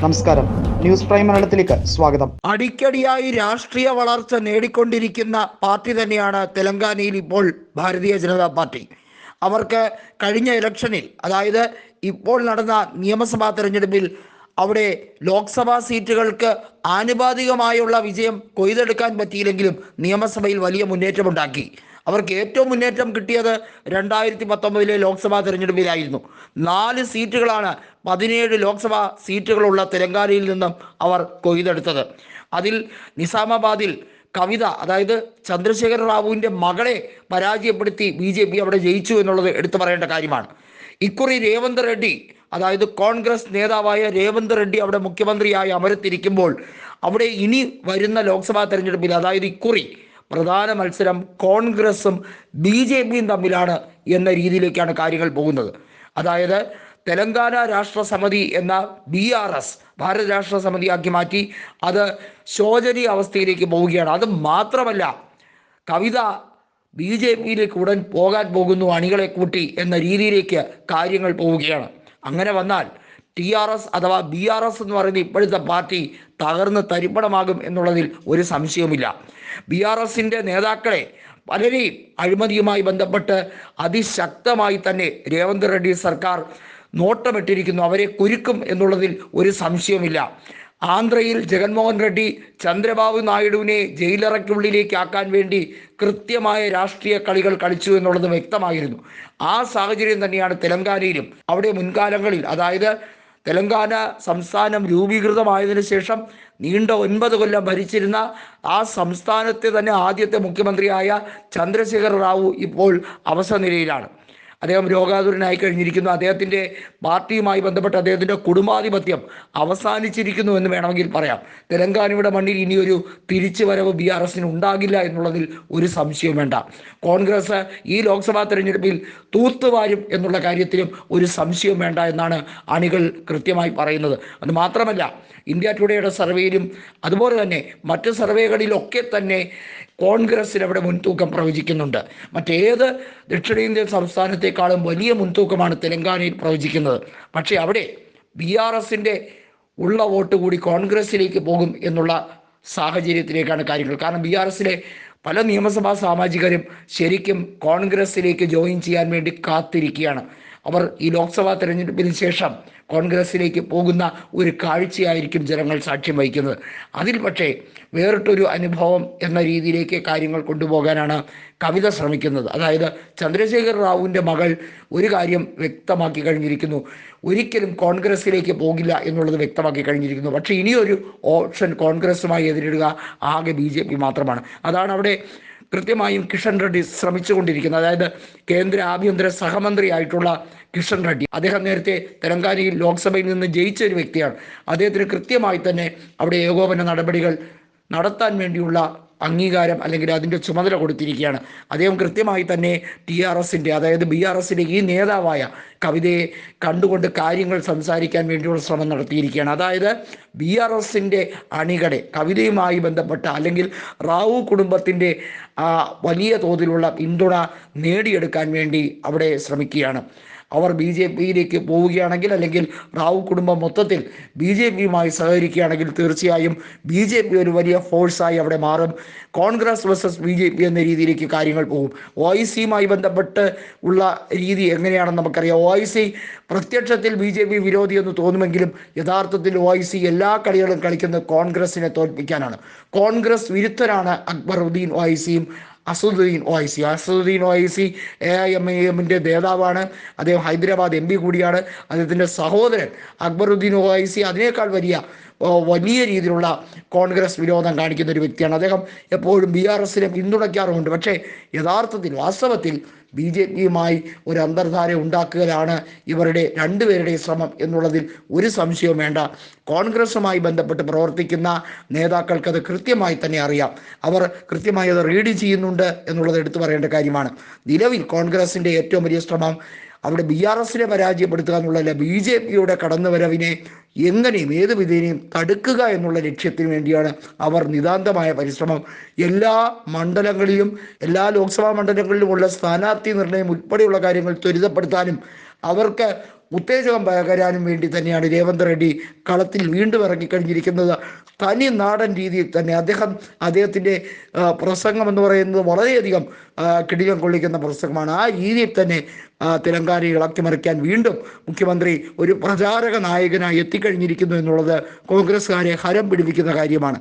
നമസ്കാരം. News prime മലയാളത്തിലേക്ക് സ്വാഗതം. അടിക്കടിയായി രാഷ്ട്രീയ വളർച്ച നേടിക്കൊണ്ടിരിക്കുന്ന പാർട്ടി തന്നെയാണ് തെലങ്കാനയിൽ ഇപ്പോൾ ഭാരതീയ ജനതാ പാർട്ടി. അവർക്ക് കഴിഞ്ഞ ഇലക്ഷനിൽ അതായത് ഇപ്പോൾ നടന്ന നിയമസഭാ തെരഞ്ഞെടുപ്പിൽ അവിടെ ലോക്സഭാ സീറ്റുകൾക്ക് ആനുപാതികമായുള്ള വിജയം കൊയ്തെടുക്കാൻ പറ്റിയില്ലെങ്കിലും നിയമസഭയിൽ വലിയ മുന്നേറ്റമുണ്ടാക്കി. അവർക്ക് ഏറ്റവും മുന്നേറ്റം കിട്ടിയത് രണ്ടായിരത്തി പത്തൊമ്പതിലെ ലോക്സഭാ തെരഞ്ഞെടുപ്പിലായിരുന്നു. നാല് സീറ്റുകളാണ് പതിനേഴ് ലോക്സഭാ സീറ്റുകളുള്ള തെലങ്കാനയിൽ നിന്നും അവർ കൊയ്തെടുത്തത്. അതിൽ നിസാമാബാദിൽ കവിത അതായത് ചന്ദ്രശേഖര റാവുവിന്റെ മകളെ പരാജയപ്പെടുത്തി ബി ജെ പി അവിടെ ജയിച്ചു എന്നുള്ളത് എടുത്തു പറയേണ്ട കാര്യമാണ്. ഇക്കുറി രേവന്ത് റെഡ്ഡി അതായത് കോൺഗ്രസ് നേതാവായ രേവന്ത് റെഡ്ഡി അവിടെ മുഖ്യമന്ത്രിയായി അമരത്തിരിക്കുമ്പോൾ അവിടെ ഇനി വരുന്ന ലോക്സഭാ തെരഞ്ഞെടുപ്പിൽ അതായത് ഇക്കുറി പ്രധാന മത്സരം കോൺഗ്രസും ബി ജെ പിയും തമ്മിലാണ് എന്ന രീതിയിലേക്കാണ് കാര്യങ്ങൾ പോകുന്നത്. അതായത് തെലങ്കാന രാഷ്ട്ര സമിതി എന്ന ബി ആർ എസ് ഭാരത രാഷ്ട്ര സമിതിയാക്കി മാറ്റി അത് ശോചനീയ അവസ്ഥയിലേക്ക് പോവുകയാണ്. അത് മാത്രമല്ല കവിത ബി ജെ പിയിലേക്ക് ഉടൻ പോകാൻ പോകുന്നു അണികളെ കൂട്ടി എന്ന രീതിയിലേക്ക് കാര്യങ്ങൾ പോവുകയാണ്. അങ്ങനെ വന്നാൽ ടി ആർ എസ് അഥവാ ബി ആർ എസ് എന്ന് പറയുന്ന ഇപ്പോഴത്തെ പാർട്ടി തകർന്ന് തരിപ്പണമാകും എന്നുള്ളതിൽ ഒരു സംശയവുമില്ല. ബി ആർ എസിന്റെ നേതാക്കളെ പലരെയും അഴിമതിയുമായി ബന്ധപ്പെട്ട് അതിശക്തമായി തന്നെ രേവന്ത് റെഡ്ഡി സർക്കാർ നോട്ടമിട്ടിരിക്കുന്നു. അവരെ കുരുക്കും എന്നുള്ളതിൽ ഒരു സംശയവുമില്ല. ആന്ധ്രയിൽ ജഗൻമോഹൻ റെഡ്ഡി ചന്ദ്രബാബു നായിഡുവിനെ ജയിലറയ്ക്കുള്ളിലേക്ക് ആക്കാൻ വേണ്ടി കൃത്യമായ രാഷ്ട്രീയ കളികൾ കളിച്ചു എന്നുള്ളത് വ്യക്തമായിരുന്നു. ആ സാഹചര്യം തന്നെയാണ് തെലങ്കാനയിലും അവിടെ മുൻകാലങ്ങളിൽ. അതായത് തെലങ്കാന സംസ്ഥാനം രൂപീകൃതമായതിനു ശേഷം നീണ്ട ഒൻപത് കൊല്ലം ഭരിച്ചിരുന്ന ആ സംസ്ഥാനത്തെ തന്നെ ആദ്യത്തെ മുഖ്യമന്ത്രിയായ ചന്ദ്രശേഖർ റാവു ഇപ്പോൾ അവസരനിലയിലാണ് അദ്ദേഹം രോഗാതുരനായി കഴിഞ്ഞിരിക്കുന്നു അദ്ദേഹത്തിന്റെ പാർട്ടിയുമായി ബന്ധപ്പെട്ട് അദ്ദേഹത്തിന്റെ കുടുംബാധിപത്യം അവസാനിച്ചിരിക്കുന്നു എന്ന് വേണമെങ്കിൽ പറയാം. തെലങ്കാനയുടെ മണ്ണിൽ ഇനിയൊരു തിരിച്ചു വരവ് ബി ആർ എസിന് ഉണ്ടാകില്ല എന്നുള്ളതിൽ ഒരു സംശയം വേണ്ട. കോൺഗ്രസ് ഈ ലോക്സഭാ തെരഞ്ഞെടുപ്പിൽ തൂത്തുവാരും എന്നുള്ള കാര്യത്തിലും ഒരു സംശയം വേണ്ട എന്നാണ് അണികൾ കൃത്യമായി പറയുന്നത്. അത് മാത്രമല്ല ഇന്ത്യ ടുഡേയുടെ സർവേയിലും അതുപോലെ തന്നെ മറ്റ് സർവേകളിലൊക്കെ തന്നെ കോൺഗ്രസ്സിന് അവിടെ മുൻതൂക്കം പ്രവചിക്കുന്നുണ്ട്. മറ്റേത് ദക്ഷിണേന്ത്യൻ സംസ്ഥാനത്തെക്കാളും വലിയ മുൻതൂക്കമാണ് തെലങ്കാനയിൽ പ്രവചിക്കുന്നത്. പക്ഷേ അവിടെ ബി ആർ എസിന്റെ ഉള്ള വോട്ട് കൂടി കോൺഗ്രസിലേക്ക് പോകും എന്നുള്ള സാഹചര്യത്തിലേക്കാണ് കാര്യങ്ങൾ. കാരണം ബി ആർ എസിലെ പല നിയമസഭാ സാമാജികരും ശരിക്കും കോൺഗ്രസിലേക്ക് ജോയിൻ ചെയ്യാൻ വേണ്ടി കാത്തിരിക്കുകയാണ്. അവർ ഈ ലോക്സഭാ തെരഞ്ഞെടുപ്പിന് ശേഷം കോൺഗ്രസിലേക്ക് പോകുന്ന ഒരു കാഴ്ചയായിരിക്കും ജനങ്ങൾ സാക്ഷ്യം വഹിക്കുന്നത്. അതിൽ പക്ഷേ വേറിട്ടൊരു അനുഭവം എന്ന രീതിയിലേക്ക് കാര്യങ്ങൾ കൊണ്ടുപോകാനാണ് കവിത ശ്രമിക്കുന്നത്. അതായത് ചന്ദ്രശേഖർ റാവുവിന്റെ മകൾ ഒരു കാര്യം വ്യക്തമാക്കി കഴിഞ്ഞിരിക്കുന്നു. ഒരിക്കലും കോൺഗ്രസിലേക്ക് പോകില്ല എന്നുള്ളത് വ്യക്തമാക്കി കഴിഞ്ഞിരിക്കുന്നു. പക്ഷേ ഇനിയൊരു ഓപ്ഷൻ കോൺഗ്രസുമായി എതിരിടുക ആകെ ബി മാത്രമാണ്. അതാണ് അവിടെ കൃത്യമായും കിഷൻ റെഡ്ഡി ശ്രമിച്ചുകൊണ്ടിരിക്കുന്നത്. അതായത് കേന്ദ്ര ആഭ്യന്തര സഹമന്ത്രിയായിട്ടുള്ള കിഷൻ റെഡ്ഡി. അദ്ദേഹം നേരത്തെ തെലങ്കാനയിൽ ലോക്സഭയിൽ നിന്ന് ജയിച്ച ഒരു വ്യക്തിയാണ്. അദ്ദേഹത്തിന് കൃത്യമായി തന്നെ അവിടെ ഏകോപന നടപടികൾ നടത്താൻ വേണ്ടിയുള്ള അംഗീകാരം അല്ലെങ്കിൽ അതിന്റെ ചുമതല കൊടുത്തിരിക്കുകയാണ്. അദ്ദേഹം കൃത്യമായി തന്നെ ടി ആർ എസിന്റെ അതായത് ബി ആർ എസിന്റെ ഈ നേതാവായ കവിതയെ കണ്ടുകൊണ്ട് കാര്യങ്ങൾ സംസാരിക്കാൻ വേണ്ടിയുള്ള ശ്രമം നടത്തിയിരിക്കുകയാണ്. അതായത് ബി ആർ എസിന്റെ അണികളെ കവിതയുമായി ബന്ധപ്പെട്ട അല്ലെങ്കിൽ റാവു കുടുംബത്തിന്റെ വലിയ തോതിലുള്ള പിന്തുണ നേടിയെടുക്കാൻ വേണ്ടി അവിടെ ശ്രമിക്കുകയാണ്. അവർ ബി ജെ പിയിലേക്ക് പോവുകയാണെങ്കിൽ അല്ലെങ്കിൽ റാവു കുടുംബം മൊത്തത്തിൽ ബി ജെ പിയുമായി സഹകരിക്കുകയാണെങ്കിൽ തീർച്ചയായും ബി ജെ പി ഒരു വലിയ ഫോഴ്സായി അവിടെ മാറും. Congress versus B J P എന്ന രീതിയിലേക്ക് കാര്യങ്ങൾ പോകും. ഒ ഐ സിയുമായി ബന്ധപ്പെട്ട് ഉള്ള രീതി എങ്ങനെയാണെന്ന് നമുക്കറിയാം. ഒ ഐ സി പ്രത്യക്ഷത്തിൽ ബി ജെ പി വിരോധി എന്ന് തോന്നുമെങ്കിലും യഥാർത്ഥത്തിൽ ഒ ഐ സി എല്ലാ കളികളും കളിക്കുന്നത് കോൺഗ്രസിനെ തോൽപ്പിക്കാനാണ്. കോൺഗ്രസ് വിരുദ്ധരാണ് അക്ബറുദ്ദീൻ ഒ ഐ സിയും Asuddin Owaisi Asaduddin O I A I M I എമ്മിന്റെ നേതാവാണ്. അദ്ദേഹം ഹൈദരാബാദ് എം പി കൂടിയാണ്. അദ്ദേഹത്തിന്റെ സഹോദരൻ അക്ബറുദ്ദീൻ ഒഐസി അതിനേക്കാൾ വലിയ വലിയ രീതിയിലുള്ള കോൺഗ്രസ് വിരോധം കാണിക്കുന്ന ഒരു വ്യക്തിയാണ് അദ്ദേഹം. എപ്പോഴും ബി ആർ എസിനെ പിന്തുണയ്ക്കാറുമുണ്ട്. പക്ഷേ യഥാർത്ഥത്തിൽ വാസ്തവത്തിൽ ബി ജെ പിയുമായി ഒരു അന്തർധാര ഉണ്ടാക്കുകയാണ് ഇവരുടെ രണ്ടുപേരുടെയും ശ്രമം എന്നുള്ളതിൽ ഒരു സംശയവും വേണ്ട. കോൺഗ്രസുമായി ബന്ധപ്പെട്ട് പ്രവർത്തിക്കുന്ന നേതാക്കൾക്ക് അത് കൃത്യമായി തന്നെ അറിയാം. അവർ കൃത്യമായി അത് റീഡ് ചെയ്യുന്നുണ്ട് എന്നുള്ളത് എടുത്തു പറയേണ്ട കാര്യമാണ്. നിലവിൽ കോൺഗ്രസിന്റെ ഏറ്റവും വലിയ ശ്രമം അവിടെ ബി ആർ എസിനെ പരാജയപ്പെടുത്തുക എന്നുള്ളതല്ല ബി ജെ പിയുടെ കടന്നുവരവിനെ എങ്ങനെയും ഏത് വിധേനയും തടുക്കുക എന്നുള്ള ലക്ഷ്യത്തിന് വേണ്ടിയാണ് അവർ നിതാന്തമായ പരിശ്രമം. എല്ലാ മണ്ഡലങ്ങളിലും എല്ലാ ലോക്സഭാ മണ്ഡലങ്ങളിലുമുള്ള സ്ഥാനാർത്ഥി നിർണയം ഉൾപ്പെടെയുള്ള കാര്യങ്ങൾ ത്വരിതപ്പെടുത്താനും അവർക്ക് ഉത്തേജകം പകരാനും വേണ്ടി തന്നെയാണ് രേവന്ത് റെഡ്ഡി കളത്തിൽ വീണ്ടും ഇറങ്ങിക്കഴിഞ്ഞിരിക്കുന്നത്. തനി നാടൻ രീതിയിൽ തന്നെ അദ്ദേഹം അദ്ദേഹത്തിന്റെ പ്രസംഗം എന്ന് പറയുന്നത് വളരെയധികം കിടികം കൊള്ളിക്കുന്ന പ്രസംഗമാണ്. ആ രീതിയിൽ തന്നെ തെലങ്കാനയെ ഇളക്കിമറിക്കാൻ വീണ്ടും മുഖ്യമന്ത്രി ഒരു പ്രചാരക നായകനായി എത്തിക്കഴിഞ്ഞിരിക്കുന്നു എന്നുള്ളത് കോൺഗ്രസ്സുകാരെ ഹരം പിടിപ്പിക്കുന്ന കാര്യമാണ്.